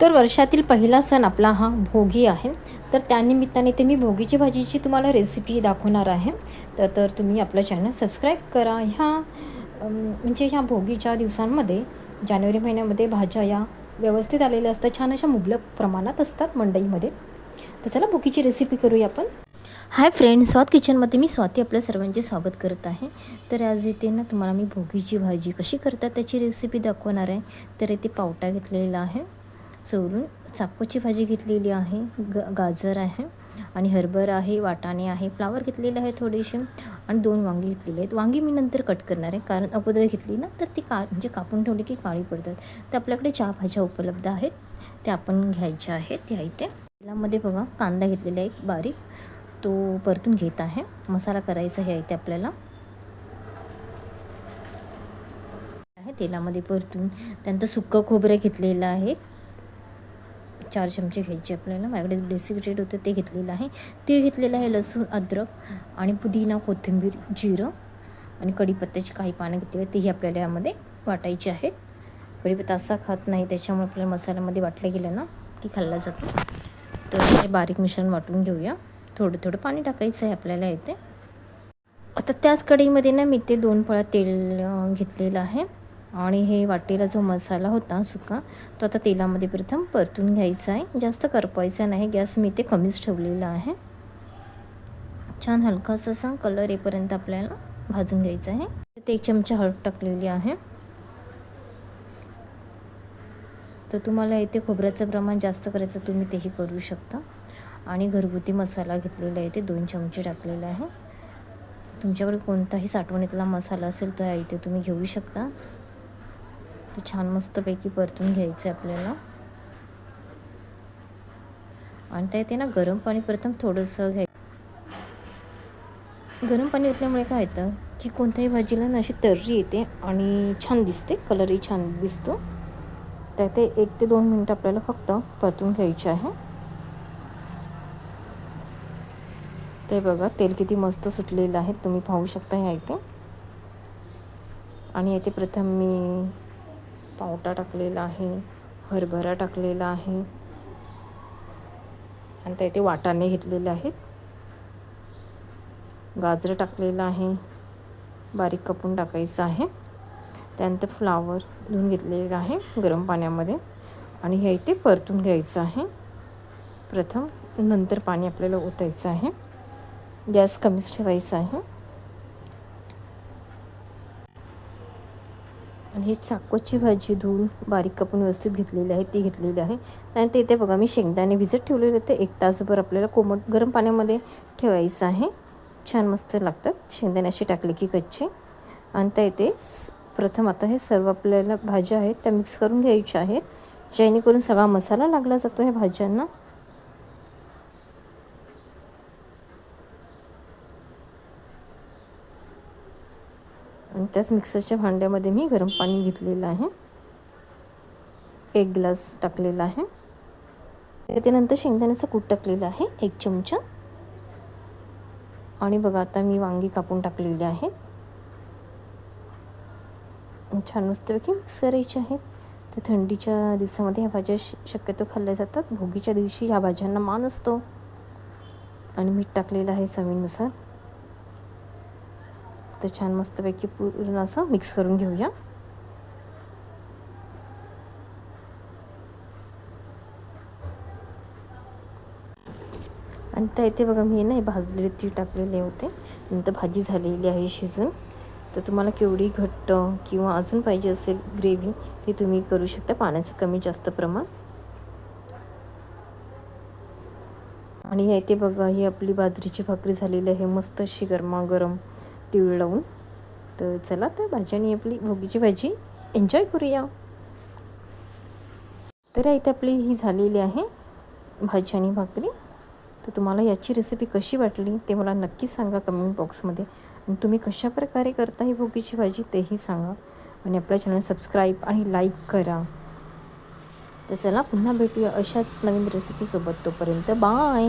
तर वर्षातील पहिला सण आपला हा भोगी आहे. तर त्यानिमित्ताने ते मी भोगीची भाजीची तुम्हाला रेसिपी दाखवणार आहे. तर तर तुम्ही आपलं चॅनल सबस्क्राईब करा. ह्या म्हणजे ह्या भोगीच्या दिवसांमध्ये जानेवारी महिन्यामध्ये भाज्या या व्यवस्थित आलेल्या असतात. छान अशा मुबलक प्रमाणात असतात मंडईमध्ये. तर चला भोगीची रेसिपी करूया आपण. हाय फ्रेंड स्वात किचनमध्ये मी स्वाती आपल्या सर्वांचे स्वागत करत आहे. तर आज इथे ना तुम्हाला मी भोगीची भाजी कशी करतात त्याची रेसिपी दाखवणार आहे. तर इथे पावटा घेतलेला आहे. सोलून चाकूची भाजी घेतलेली आहे. ग गाजर आहे आणि हरभर आहे वाटाणे आहे. फ्लावर घेतलेले आहे थोडेसे आणि दोन वांगी घेतलेले आहेत. वांगी मी नंतर कट करणार आहे. कारण अगोदर घेतली ना तर ती का म्हणजे कापून ठेवली की काळी पडतात. तर आपल्याकडे चहा भाज्या उपलब्ध आहेत. त्या आपण घ्यायच्या आहेत. त्या इथे. तेलामध्ये बघा कांदा घेतलेला आहे बारीक. तो परतून घेत आहे. मसाला करायचा आहे इथे आपल्याला. आहे तेलामध्ये परतून. त्यानंतर सुक्कं खोबरं घेतलेलं आहे. चार चमचे घ्यायचे आपल्याला. माझ्याकडे बेसिक होतं ते घेतलेलं आहे. तीळ घेतलेलं आहे लसूण अद्रक आणि पुदिना कोथिंबीर जिरं आणि कढीपत्त्याची काही पानं घेतली आहेत. तेही आपल्याला यामध्ये वाटायची आहेत. कढीपत्ता असा खात नाही त्याच्यामुळे आपल्याला मसाल्यामध्ये वाटलं गेलं ना की खाल्ला जातो. तर हे बारीक मिश्रण वाटून घेऊया. थोडं थोडं पाणी टाकायचं आहे आपल्याला येते आता त्याच कढईमध्ये ना मी ते दोन पळा तेल घेतलेलं आहे. आणि हे वाटेला जो मसाला होता सुका तो आता तेलामध्ये प्रथम परतून घ्यायचा आहे. जास्त करपायचा नाही गॅस मी ते कमीच ठेवलेला आहे. छान हलकासा असा कलर येईपर्यंत आपल्याला भाजून घ्यायचा आहे. ते एक चमचा हळद टाकलेली आहे. तर तुम्हाला इथे खोबऱ्याचं प्रमाण जास्त करायचं तुम्ही तेही करू शकता. आणि घरगुती मसाला घेतलेला आहे ते दोन चमचे टाकलेला आहे. तुमच्याकडे कोणताही साठवणीतला मसाला असेल तर इथे तुम्ही घेऊ शकता. तो छान मस्तपैकी परतून घ्यायचं आहे आपल्याला. आणि त्या येते ना गरम पाणी प्रथम थोडंसं घ्याय गरम पाणी ओतल्यामुळे काय येतं की कोणत्याही भाजीला ना अशी तर्री येते आणि छान दिसते कलरही छान दिसतो. तर ते एक ते दोन मिनटं आपल्याला फक्त परतून घ्यायचे आहे. ते बघा तेल किती मस्त सुटलेलं आहे तुम्ही पाहू शकता ह्या इथे. आणि येथे प्रथम मी पावटा टाकलेला आहे हरभरा टाकलेला आहे. आणि त्या इथे वाटाणे घेतलेले आहेत. गाजरं टाकलेलं आहे. बारीक कापून टाकायचं आहे. त्यानंतर फ्लावर धुवून घेतलेलं आहे गरम पाण्यामध्ये. आणि हे इथे परतून घ्यायचं आहे. प्रथम नंतर पाणी आपल्याला ओतायचं आहे. गॅस कमीच ठेवायचा आहे. आणि ही चाकोची भाजी धुवून बारीक कापून व्यवस्थित घेतलेली आहे ती घेतलेली आहे. त्यानंतर इथे बघा मी शेंगदाणे भिजत ठेवलेले ते एक तासभर आपल्याला कोमट गरम पाण्यामध्ये ठेवायचं आहे. छान मस्त लागतात. शेंगदाणे असे टाकले की कच्चे. आणि त्या इथे स- प्रथम आता हे सर्व आपल्याला भाज्या आहेत त्या मिक्स करून घ्यायच्या आहेत. जेणेकरून सगळा मसाला लागला जातो ह्या भाज्यांना. आणि त्याच मिक्सरच्या भांड्यामध्ये मी गरम पाणी घेतलेलं आहे. एक ग्लास टाकलेला आहे. त्यानंतर शेंगदाण्याचं कूट टाकलेलं आहे एक चमचा. आणि बघा आता मी वांगी कापून टाकलेली आहे. छान मस्तपैकी मिक्स करायचे आहेत तर थंडीच्या दिवसामध्ये ह्या भाज्या श- शक्यतो खाल्ल्या जातात. भोगीच्या दिवशी ह्या भाज्यांना मान असतो. आणि मीठ टाकलेलं आहे चवीनुसार. तर छान मस्तपैकी पूर्ण असं मिक्स करून घेऊया. आणि त्या इथे बघा मी नाही भाजलेले तीळ टाकलेले होते. नंतर भाजी झालेली आहे शिजून. तर तुम्हाला केवढी घट्ट किंवा अजून पाहिजे असेल ग्रेव्ही ती तुम्ही करू शकता. पाण्याचं कमी जास्त प्रमाण. आणि ह्या इथे बघा ही आपली बाजरीची भाकरी झालेली आहे. मस्त अशी गरमागरम. तीळ लावून तर चला तर भाजी आणि आपली भोगीची भाजी एन्जॉय करूया. तर इथे आपली ही झालेली आहे भाजी आणि भाकरी. तर तुम्हाला याची रेसिपी कशी वाटली ते मला नक्की सांगा कमेंट बॉक्समध्ये आणि तुम्ही कशा प्रकारे करता ही भोगीची भाजी तेही सांगा. आणि आपल्या चॅनल सबस्क्राईब आणि लाईक करा. तर चला पुन्हा भेटूया अशाच नवीन रेसिपीसोबत तोपर्यंत बाय